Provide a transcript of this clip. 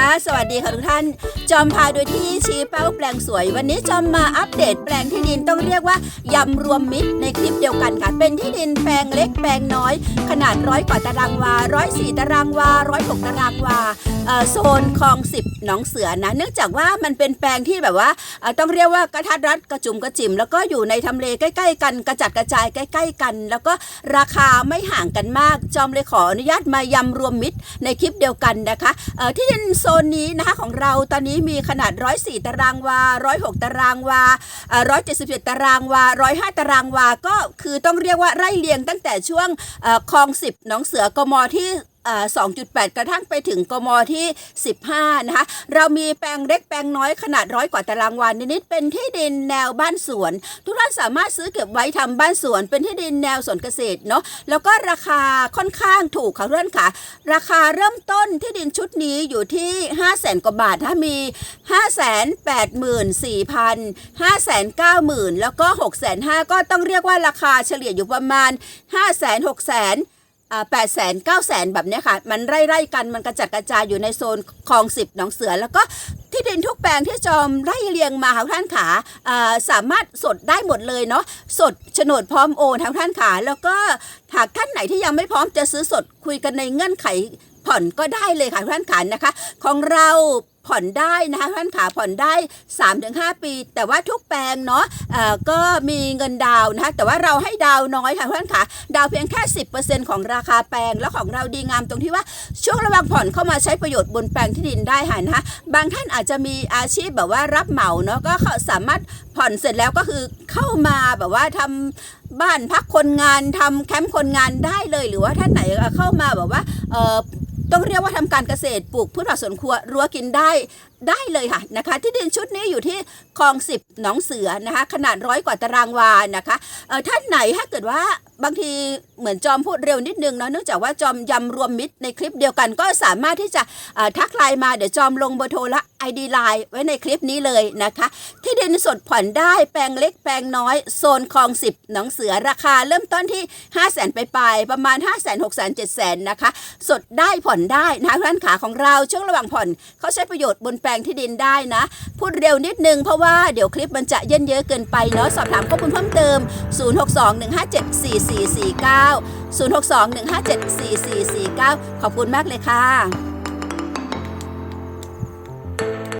ค่ะ สวัสดีค่ะทุกท่าน จอมพาโดยที่ชี้เป้าแปลงสวย วันนี้จอมมาอัปเดตแปลงที่ดินต้องเรียกว่ายำรวมมิตรในคลิปเดียวกันค่ะ เป็นที่ดินแปลงเล็กแปลงน้อย ขนาดร้อยกว่าตารางวาร้อยสี่ตารางวาร้อยหกตารางวาโซนคลองสิบหนองเสือนะเนื่องจากว่ามันเป็นแปลงที่แบบว่าต้องเรียกว่ากระทัดรัดกระจุมกระจิม แล้วก็อยู่ในทำเลใกล้ ๆ กันกระจัดกระจายใกล้ ๆ กัน แล้วก็ราคาไม่ห่างกันมาก จอมเลยขออนุญาตมายำรวมมิตรในคลิปเดียวกันนะคะที่ดินโซนนี้นะคะของเราตอนนี้มีขนาด 104 ตารางวา 106 ตารางวาเอ่อ177 ตารางวา 105 ตารางวา ก็คือต้องเรียกว่าไร่เรียงตั้งแต่ช่วงคลอง 10 หนองเสือกมที่ 2.8 กระทั่งไปถึงกมที่ 15 นะคะ เรามีแปลงเล็กแปลงน้อยขนาดร้อยกว่าตารางวานนิดๆเป็นที่ดินแนวบ้านสวน ทุกท่านสามารถซื้อเก็บไว้ทำบ้านสวน เป็นที่ดินแนวสวนเกษตรเนาะแล้วก็ราคาค่อนข้างถูกค่ะเพื่อนค่ะ ราคาเริ่มต้นที่ดินชุดนี้อยู่ที่ 5 0 0แสนกว่าบาทถ้ามี 5 8 4 0 0 0 5 9 0 0 0 0แล้วก็ 6 5 0 0 0ก็ต้องเรียกว่าราคาเฉลี่ยอยู่ประมาณ 5 6 0 0 0 0 แปดแสนเก้าแสนแบบนี้ค่ะ มันไร่ๆกันมันกระจัดกระจายอยู่ในโซนคลองสิบหนองเสือ แล้วก็ที่ดินทุกแปลงที่จอมไร่เรียงมาค่ะท่านขาสามารถสดได้หมดเลยเนาะสดโฉนดพร้อมโอนทางท่านขาแล้วก็หากท่านไหนที่ยังไม่พร้อมจะซื้อสดคุยกันในเงื่อนไขผ่อนก็ได้เลยค่ะท่านขานะคะ ของเรา ผ่อนได้นะคะท่านขาผ่อนได้ 3-5 ปี แต่ว่าทุกแปลงเนาะก็มีเงินดาวนะคะแต่ว่าเราให้ดาวน้อยค่ะท่านขาดาวเพียงแค่ 10%ของราคาแปลงแล้วของเราดีงามตรงที่ว่าช่วงระหว่างผ่อนเข้ามาใช้ประโยชน์บนแปลงที่ดินได้ค่ะนะคะบางท่านอาจจะมีอาชีพแบบว่ารับเหมาเนาะก็สามารถผ่อนเสร็จแล้วก็คือเข้ามาแบบว่าทำบ้านพักคนงานทำแคมป์คนงานได้เลย หรือว่าท่านไหนเข้ามาแบบว่า ต้องเรียกว่าทำการเกษตรปลูกพืชผักสวนครัวรั้วกินได้ ได้เลยค่ะนะคะที่ดินชุดนี้อยู่ที่คลองสิบหนองเสือนะคะขนาดร้อยกว่าตารางวานะคะเออท่านไหนถ้าเกิดว่าบางทีเหมือนจอมพูดเร็วนิดนึงเนาะเนื่องจากว่าจอมยำรวมมิตรในคลิปเดียวกันก็สามารถที่จะทักไลน์มาเดี๋ยวจอมลงเบอร์โทรและ ID ไลน์ไว้ในคลิปนี้เลยนะคะ ที่ดินสดผ่อนได้แปลงเล็กแปลงน้อย โซนคลองสิบหนองเสือราคาเริ่มต้นที่ 5 0 0แสนไปปลายๆประมาณ 5 0 0 0 0 6 0 0 0 7 0 0 0นะคะ สดได้ผ่อนได้นะคะร้านขาของเราช่วงระหว่างผ่อนเขาใช้ประโยชน์บนแปลงที่ดินได้นะ พูดเร็วนิดนึงเพราะว่าเดี๋ยวคลิปมันจะเยินเยอะเกินไปเนาะสอบถามข้อมูลเพิ่มเติม 0621574449 0621574449 ขอบคุณมากเลยค่ะ